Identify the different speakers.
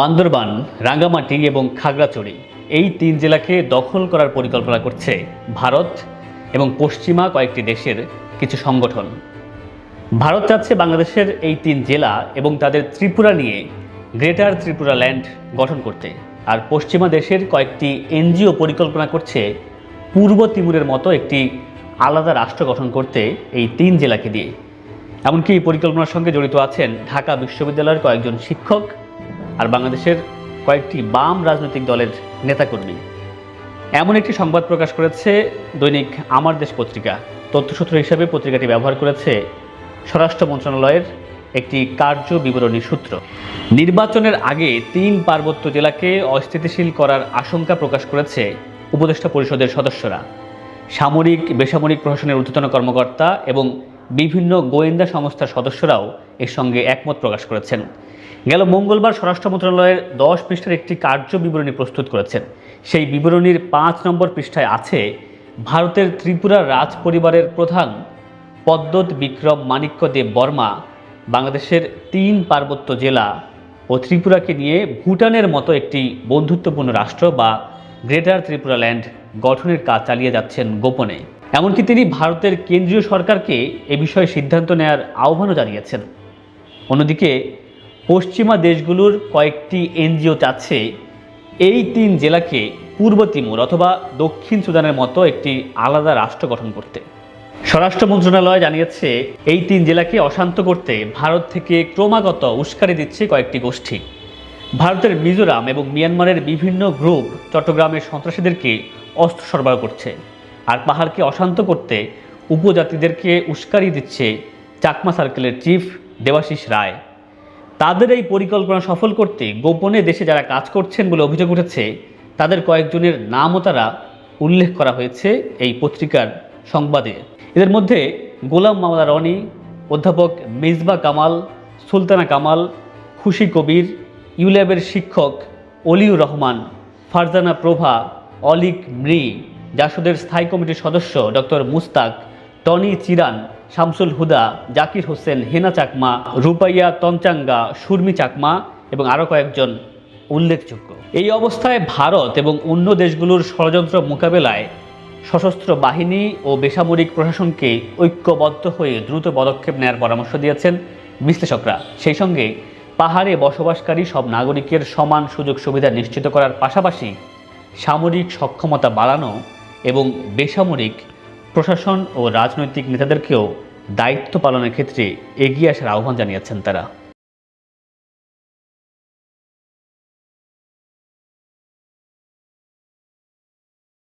Speaker 1: বান্দরবান, রাঙ্গামাটি এবং খাগড়াছড়ি এই তিন জেলাকে দখল করার পরিকল্পনা করছে ভারত এবং পশ্চিমা কয়েকটি দেশের কিছু সংগঠন। ভারত চাচ্ছে বাংলাদেশের এই তিন জেলা এবং তাদের ত্রিপুরা নিয়ে গ্রেটার ত্রিপুরা ল্যান্ড গঠন করতে। আর পশ্চিমা দেশের কয়েকটি এনজিও পরিকল্পনা করছে পূর্ব তিমুরের মতো একটি আলাদা রাষ্ট্র গঠন করতে এই তিন জেলাকে দিয়ে। এমনকি এই পরিকল্পনার সঙ্গে জড়িত আছেন ঢাকা বিশ্ববিদ্যালয়ের কয়েকজন শিক্ষক আর বাংলাদেশের কয়েকটি বাম রাজনৈতিক দলের নেতাকর্মী। এমন একটি সংবাদ প্রকাশ করেছে দৈনিক আমার দেশ পত্রিকা। তথ্যসূত্র হিসাবে পত্রিকাটি ব্যবহার করেছে স্বরাষ্ট্র মন্ত্রণালয়ের একটি কার্য বিবরণী সূত্র। নির্বাচনের আগে তিন পার্বত্য জেলাকে অস্থিতিশীল করার আশঙ্কা প্রকাশ করেছে উপদেষ্টা পরিষদের সদস্যরা। সামরিক, বেসামরিক প্রশাসনের ঊর্ধ্বতন কর্মকর্তা এবং বিভিন্ন গোয়েন্দা সংস্থার সদস্যরাও এর সঙ্গে একমত প্রকাশ করেছেন। গেল মঙ্গলবার স্বরাষ্ট্র মন্ত্রণালয়ের দশ পৃষ্ঠার একটি কার্য বিবরণী প্রস্তুত করেছেন। সেই বিবরণীর পাঁচ নম্বর পৃষ্ঠায় আছে, ভারতের ত্রিপুরা রাজ পরিবারের প্রধান পদ্মত বিক্রম মাণিক্য দেব বর্মা, বাংলাদেশের তিন পার্বত্য জেলা ও ত্রিপুরাকে নিয়ে ভুটানের মতো একটি বন্ধুত্বপূর্ণ রাষ্ট্র বা গ্রেটার ত্রিপুরা ল্যান্ড গঠনের কাজ চালিয়ে যাচ্ছেন গোপনে। এমনকি তিনি ভারতের কেন্দ্রীয় সরকারকে এ বিষয়ে সিদ্ধান্ত নেয়ার আহ্বানও জানিয়েছেন। অন্যদিকে পশ্চিমা দেশগুলোর কয়েকটি এনজিও চাচ্ছে এই তিন জেলাকে পূর্ব তিমুর অথবা দক্ষিণ সুদানের মতো একটি আলাদা রাষ্ট্র গঠন করতে। স্বরাষ্ট্র মন্ত্রণালয় জানিয়েছে, এই তিন জেলাকে অশান্ত করতে ভারত থেকে ক্রমাগত উস্কানি দিচ্ছে কয়েকটি গোষ্ঠী। ভারতের মিজোরাম এবং মিয়ানমারের বিভিন্ন গ্রুপ চট্টগ্রামের সন্ত্রাসীদেরকে অস্ত্র সরবরাহ করছে আর পাহাড়কে অশান্ত করতে উপজাতিদেরকে উস্কানি দিচ্ছে চাকমা সার্কেলের চিফ দেবাশিস রায়। তাদের এই পরিকল্পনা সফল করতে গোপনে দেশে যারা কাজ করছেন বলে অভিযোগ উঠেছে, তাদের কয়েকজনের নামও তারা উল্লেখ করা হয়েছে এই পত্রিকার সংবাদে। এদের মধ্যে গোলাম মামলা রনি, অধ্যাপক মিসবা কামাল, সুলতানা কামাল, খুশি কবির, ইউল্যাবের শিক্ষক অলিউর রহমান, ফারজানা প্রভা, অলিক মৃ, জাসদের স্থায়ী কমিটির সদস্য ডক্টর মুস্তাক, টনি চিরান শামসুল হুদা, জাকির হোসেন, হেনা চাকমা, রূপাইয়া তঞ্চাঙ্গা সুরমি চাকমা এবং আরও কয়েকজন উল্লেখযোগ্য। এই অবস্থায় ভারত এবং অন্য দেশগুলোর ষড়যন্ত্র মোকাবেলায় সশস্ত্র বাহিনী ও বেসামরিক প্রশাসনকে ঐক্যবদ্ধ হয়ে দ্রুত পদক্ষেপ নেওয়ার পরামর্শ দিয়েছেন বিশ্লেষকরা। সেই সঙ্গে পাহাড়ে বসবাসকারী সব নাগরিকের সমান সুযোগ সুবিধা নিশ্চিত করার পাশাপাশি সামরিক সক্ষমতা বাড়ানো এবং বেসামরিক প্রশাসন ও রাজনৈতিক নেতাদেরকেও দায়িত্ব পালনের ক্ষেত্রে এগিয়ে আসার আহ্বান জানিয়েছেন তারা।